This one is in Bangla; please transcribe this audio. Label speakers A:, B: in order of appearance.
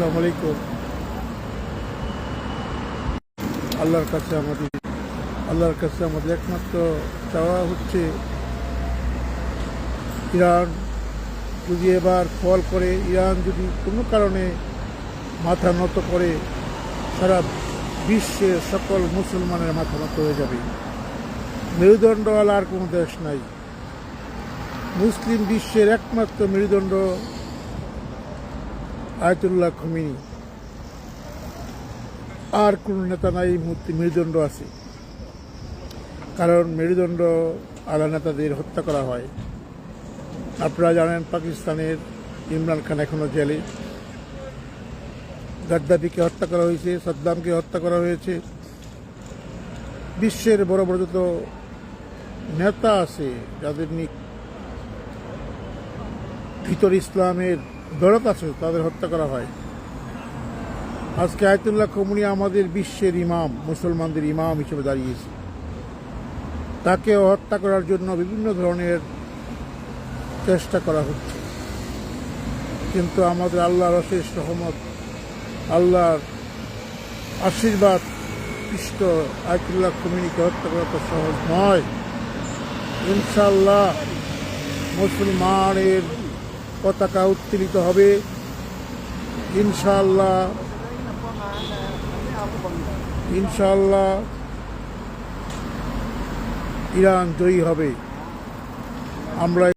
A: আলাইকুম। আল্লাহর কাছে আমাদের, আল্লাহর কাছে আমাদের একমাত্র চাওয়া হচ্ছে ইরান যদি এবার ফল করে, ইরান যদি কোনো কারণে মাথা নত করে, সারা বিশ্বের সকল মুসলমানের মাথা নত হয়ে যাবে। মেরুদণ্ডওয়ালা আর কোনো দেশ নাই। মুসলিম বিশ্বের একমাত্র মেরুদণ্ড আয়তুল্লাহ খমিনি। আর কোন নেতা নাই, এই মেরুদণ্ড আছে। কারণ মেরুদণ্ড আলা নেতাদের হত্যা করা হয়। আপনারা জানেন পাকিস্তানের ইমরান খান এখনও জেলে। গাদ্দাফিকে হত্যা করা হয়েছে, সাদ্দামকে হত্যা করা হয়েছে। বিশ্বের বড় বড় যত নেতা আছে, যাদের নিয়ে ভিতর ইসলামের দরদ আছে, তাদের হত্যা করা হয়। আজকে আয়তুল্লাহ কমুনি আমাদের বিশ্বের ইমাম, মুসলমানদের ইমাম হিসেবে দাঁড়িয়েছে। তাকে হত্যা করার জন্য বিভিন্ন ধরনের চেষ্টা করা হচ্ছে। কিন্তু আমাদের আল্লাহর অশেষ রহমত, আল্লাহর আশীর্বাদ ইষ্ট আয়তুল্লাহ কমিনিকে হত্যা করা তো সহজ নয়। ইনশাল্লাহ মুসলমানের পতাকা উত্তোলিত হবে। ইনশাল্লাহ ইনশাল্লাহ ইরান জয়ী হবে। আমরা